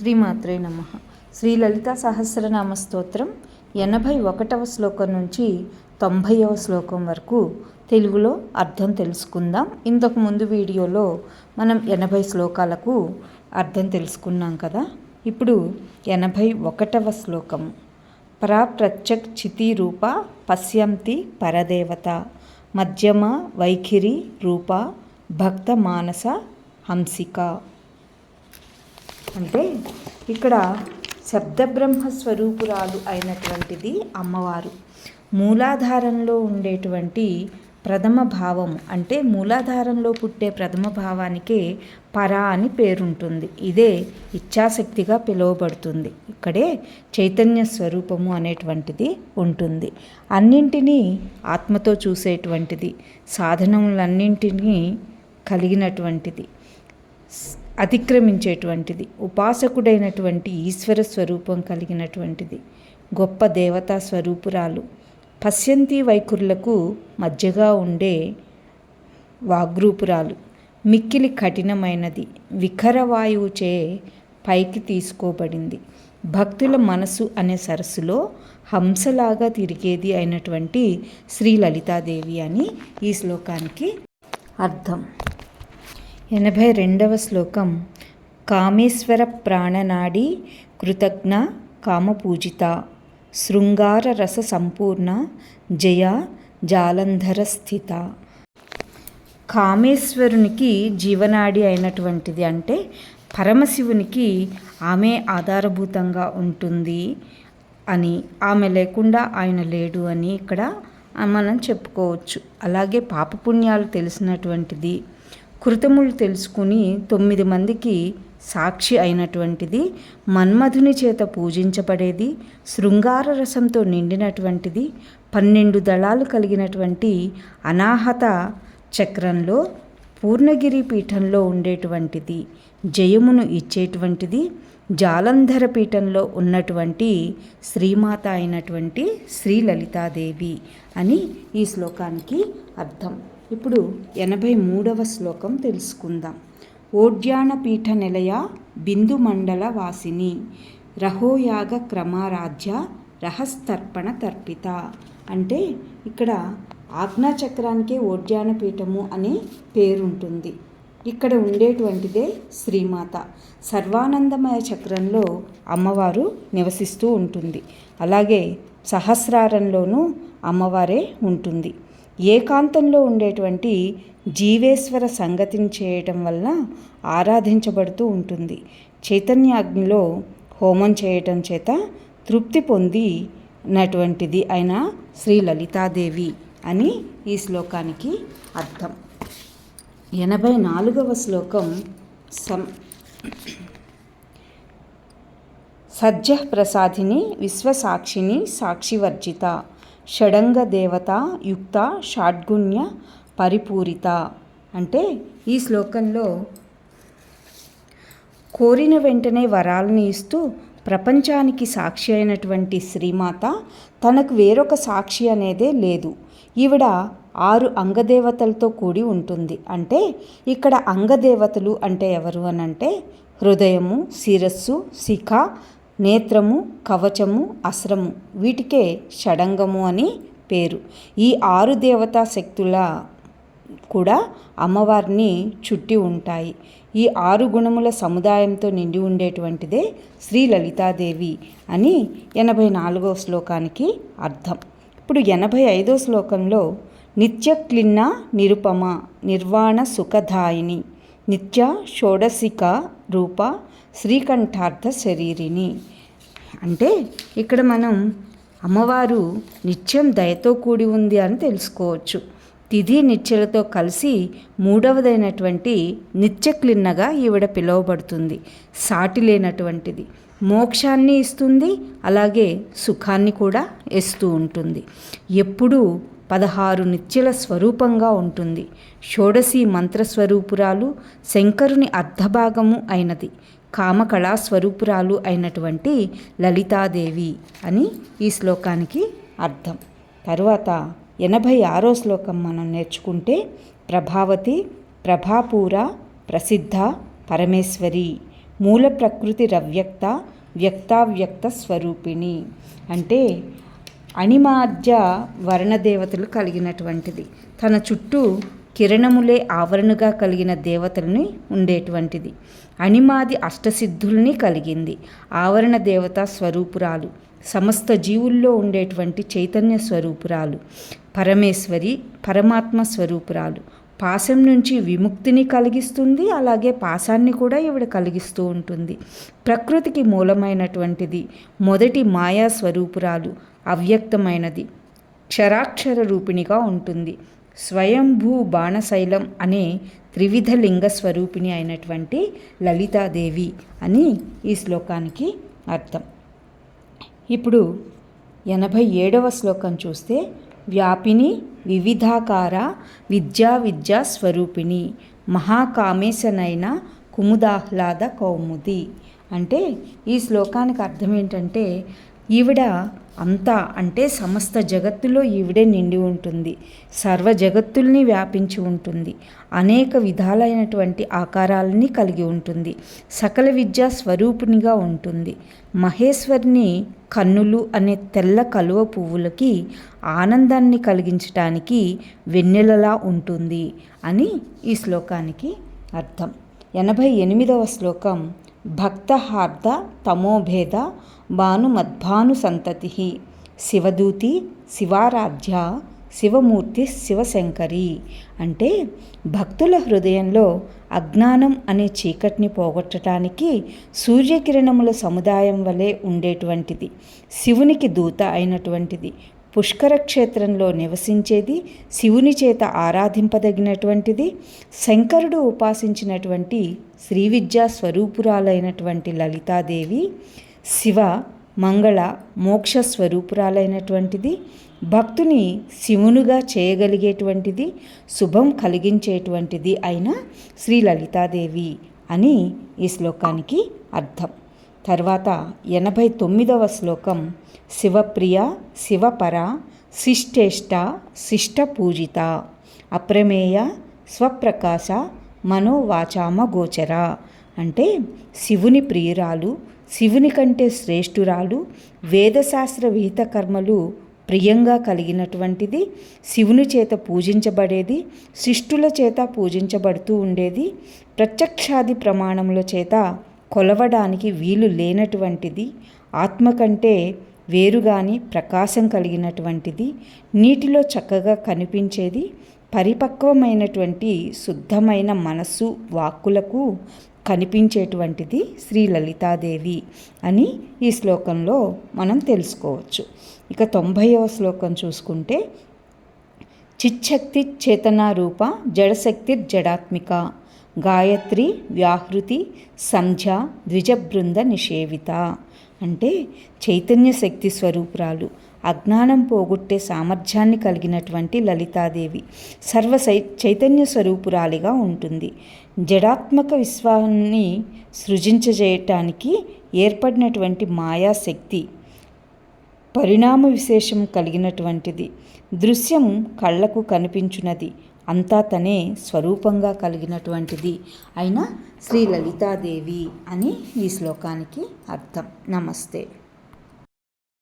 శ్రీమాత్రే నమ. శ్రీ లలితా సహస్రనామ స్తోత్రం ఎనభై ఒకటవ శ్లోకం నుంచి తొంభైవ శ్లోకం వరకు తెలుగులో అర్థం తెలుసుకుందాం. ఇంతకు ముందు వీడియోలో మనం ఎనభై శ్లోకాలకు అర్థం తెలుసుకున్నాం కదా. ఇప్పుడు ఎనభై ఒకటవ శ్లోకం. ప్రాప్రత్యక్ చితి రూప పశ్యంతి పరదేవత. మధ్యమ వైఖరి రూప భక్త మానస హంసిక. అంటే ఇక్కడ శబ్దబ్రహ్మ స్వరూపురాలు అయినటువంటిది అమ్మవారు. మూలాధారంలో ఉండేటువంటి ప్రథమ భావం అంటే మూలాధారంలో పుట్టే ప్రథమ భావానికే పర అని పేరుంటుంది. ఇదే ఇచ్ఛాశక్తిగా పిలువబడుతుంది. ఇక్కడే చైతన్య స్వరూపము అనేటువంటిది ఉంటుంది. అన్నింటినీ ఆత్మతో చూసేటువంటిది సాధనములన్నింటినీ కలిగినటువంటిది. అతిక్రమించేటువంటిది ఉపాసకుడైనటువంటి ఈశ్వర స్వరూపం కలిగినటువంటిది గొప్ప దేవతా స్వరూపురాలు పశ్యంతి వైఖరులకు మధ్యగా ఉండే వాగ్రూపురాలు. మిక్కిలి కఠినమైనది విఖరవాయువుచే పైకి తీసుకోబడింది. భక్తుల మనసు అనే సరస్సులో హంసలాగా తిరిగేది అయినటువంటి శ్రీ లలితాదేవి అని ఈ శ్లోకానికి అర్థం. ఎనభై రెండవ శ్లోకం. కామేశ్వర ప్రాణనాడి కృతజ్ఞ కామపూజిత. శృంగార రస సంపూర్ణ జయ జాలంధర స్థిత. కామేశ్వరునికి జీవనాడి అయినటువంటిది అంటే పరమశివునికి ఆమె ఆధారభూతంగా ఉంటుంది అని. ఆమె లేకుండా ఆయన లేడు అని ఇక్కడ మనం చెప్పుకోవచ్చు. అలాగే పాపపుణ్యాలు తెలిసినటువంటిది కృతములు తెలుసుకుని తొమ్మిది మందికి సాక్షి అయినటువంటిది మన్మధుని చేత పూజించబడేది శృంగార రసంతో నిండినటువంటిది పన్నెండు దళాలు కలిగినటువంటి అనాహత చక్రంలో పూర్ణగిరి పీఠంలో ఉండేటువంటిది జయమును ఇచ్చేటువంటిది జాలంధర పీఠంలో ఉన్నటువంటి శ్రీమాత అయినటువంటి శ్రీ లలితాదేవి అని ఈ శ్లోకానికి అర్థం. ఇప్పుడు ఎనభై మూడవ శ్లోకం తెలుసుకుందాం. ఓడ్యానపీఠ నిలయ బిందు మండల వాసిని రహోయాగ క్రమారాధ్య రహస్తర్పణ తర్పిత. అంటే ఇక్కడ ఆజ్ఞాచక్రానికే ఓడ్యానపీఠము అనే పేరుంటుంది. ఇక్కడ ఉండేటువంటిదే శ్రీమాత. సర్వానందమయ చక్రంలో అమ్మవారు నివసిస్తూ ఉంటుంది. అలాగే సహస్రారంలోనూ అమ్మవారే ఉంటుంది. ఏకాంతంలో ఉండేటువంటి జీవేశ్వర సంగతిని చేయటం వల్ల ఆరాధించబడుతూ ఉంటుంది. చైతన్యాగ్నిలో హోమం చేయటం చేత తృప్తి పొందినటువంటిది అయిన శ్రీ లలితాదేవి అని ఈ శ్లోకానికి అర్థం. ఎనభై నాలుగవ శ్లోకం సం సజ్జ ప్రసాదిని విశ్వసాక్షిని సాక్షివర్జిత. షడంగ దేవత యుక్త షాడ్గుణ్య పరిపూరిత. అంటే ఈ శ్లోకంలో కోరిన వెంటనే వరాలని ఇస్తూ ప్రపంచానికి సాక్షి అయినటువంటి శ్రీమాత తనకు వేరొక సాక్షి అనేదే లేదు. ఈవిడ ఆరు అంగదేవతలతో కూడి ఉంటుంది. అంటే ఇక్కడ అంగదేవతలు అంటే ఎవరు అనంటే హృదయము శిరస్సు శిఖ నేత్రము కవచము అస్రము వీటికే షడంగము అని పేరు. ఈ ఆరు దేవతా శక్తుల కూడా అమ్మవారిని చుట్టి ఉంటాయి. ఈ ఆరు గుణముల సముదాయంతో నిండి ఉండేటువంటిదే శ్రీ లలితాదేవి అని ఎనభై నాలుగో శ్లోకానికి అర్థం. ఇప్పుడు ఎనభై ఐదో శ్లోకంలో నిత్య క్లిన్న నిరుపమ నిర్వాణ సుఖదాయిని నిత్య షోడశిక రూప శ్రీకంఠార్థ శరీరిని అంటే ఇక్కడ మనం అమ్మవారు నిత్యం దయతో కూడి ఉంది అని తెలుసుకోవచ్చు. తిథి నిత్యలతో కలిసి మూడవదైనటువంటి నిత్యక్లిన్నగా ఈవిడ పిలువబడుతుంది. సాటి లేనటువంటిది. మోక్షాన్ని ఇస్తుంది అలాగే సుఖాన్ని కూడా ఇస్తూ ఉంటుంది. ఎప్పుడూ పదహారు నిత్యల స్వరూపంగా ఉంటుంది. షోడశి మంత్రస్వరూపురాలు శంకరుని అర్ధభాగము అయినది. కామకళా స్వరూపురాలు అయినటువంటి లలితాదేవి అని ఈ శ్లోకానికి అర్థం. తరువాత ఎనభై ఆరో శ్లోకం మనం నేర్చుకుంటే ప్రభావతి ప్రభాపూర ప్రసిద్ధ పరమేశ్వరి మూల ప్రకృతి రవ్యక్త వ్యక్తావ్యక్త స్వరూపిణి అంటే అణిమాద్య వర్ణదేవతలు కలిగినటువంటిది. తన చుట్టూ కిరణములే ఆవరణగా కలిగిన దేవతలని ఉండేటువంటిది. అణిమాది అష్టసిద్ధుల్ని కలిగింది. ఆవరణ దేవత స్వరూపురాలు సమస్త జీవుల్లో ఉండేటువంటి చైతన్య స్వరూపురాలు పరమేశ్వరి పరమాత్మ స్వరూపురాలు. పాశం నుంచి విముక్తిని కలిగిస్తుంది అలాగే పాశాన్ని కూడా ఈవిడ కలిగిస్తూ ఉంటుంది. ప్రకృతికి మూలమైనటువంటిది మొదటి మాయా స్వరూపురాలు అవ్యక్తమైనది క్షరాక్షర రూపిణిగా ఉంటుంది. స్వయంభూ బాణశైలం అనే త్రివిధ లింగ స్వరూపిణి అయినటువంటి లలితాదేవి అని ఈ శ్లోకానికి అర్థం. ఇప్పుడు ఎనభై ఏడవ శ్లోకం చూస్తే వ్యాపిని వివిధాకార విద్యా విద్యా స్వరూపిణి మహాకామేశనైన కుముదాహ్లాద కౌముది. అంటే ఈ శ్లోకానికి అర్థం ఏంటంటే ఈవిడ అంతా అంటే సమస్త జగత్తులో ఈవిడే నిండి ఉంటుంది. సర్వ జగత్తుల్ని వ్యాపించి ఉంటుంది. అనేక విధాలైనటువంటి ఆకారాలని కలిగి ఉంటుంది. సకల విద్యా స్వరూపునిగా ఉంటుంది. మహేశ్వరిని కన్నులు అనే తెల్ల కలువ పువ్వులకి ఆనందాన్ని కలిగించటానికి వెన్నెలలా ఉంటుంది అని ఈ శ్లోకానికి అర్థం. ఎనభై ఎనిమిదవ శ్లోకం భక్తహార్ద తమోభేద భానుమద్భాను సంతతి శివదూతి శివారాధ్య శివమూర్తి శివశంకరి. అంటే భక్తుల హృదయంలో అజ్ఞానం అనే చీకటిని పోగొట్టడానికి సూర్యకిరణముల సముదాయం వలె ఉండేటువంటిది. శివునికి దూత అయినటువంటిది. పుష్కర క్షేత్రంలో నివసించేది శివుని చేత ఆరాధింపదగినటువంటిది శంకరుడు ఉపాసించినటువంటి శ్రీ విద్యా స్వరూపురాలైనటువంటి లలితాదేవి శివ మంగళ మోక్ష స్వరూపురాలైనటువంటిది భక్తుని శివునుగా చేయగలిగేటువంటిది శుభం కలిగించేటువంటిది అయిన శ్రీ లలితాదేవి అని ఈ శ్లోకానికి అర్థం. తర్వాత ఎనభై తొమ్మిదవ శ్లోకం శివప్రియ శివపర శిష్టేష్ట శిష్ట పూజిత అప్రమేయ స్వప్రకాశ మనోవాచామ గోచర. అంటే శివుని ప్రియురాలు శివుని కంటే శ్రేష్ఠురాలు వేదశాస్త్ర విహిత కర్మలు ప్రియంగా కలిగినటువంటిది శివుని చేత పూజించబడేది శిష్టుల చేత పూజించబడుతూ ఉండేది ప్రత్యక్షాది ప్రమాణముల చేత కొలవడానికి వీలు లేనటువంటిది ఆత్మ కంటే వేరుగాని ప్రకాశం కలిగినటువంటిది నీటిలో చక్కగా కనిపించేది పరిపక్వమైనటువంటి శుద్ధమైన మనస్సు వాక్కులకు కనిపించేటువంటిది శ్రీ లలితాదేవి అని ఈ శ్లోకంలో మనం తెలుసుకోవచ్చు. ఇక తొంభైవ శ్లోకం చూసుకుంటే చిచ్చక్తి చేతనారూప జడశక్తి జడాత్మిక గాయత్రి వ్యాహృతి సంధ్య ద్విజబృంద నిషేవిత. అంటే చైతన్య శక్తి స్వరూపురాలు. అజ్ఞానం పోగొట్టే సామర్థ్యాన్ని కలిగినటువంటి లలితాదేవి సర్వ చైతన్య స్వరూపురాలిగా ఉంటుంది. జడాత్మక విశ్వాన్ని సృజించజేయటానికి ఏర్పడినటువంటి మాయాశక్తి పరిణామ విశేషం కలిగినటువంటిది. దృశ్యం కళ్ళకు కనిపించున్నది అంతా తనే స్వరూపంగా కలిగినటువంటిది అయిన శ్రీ లలితాదేవి అని ఈ శ్లోకానికి అర్థం. నమస్తే.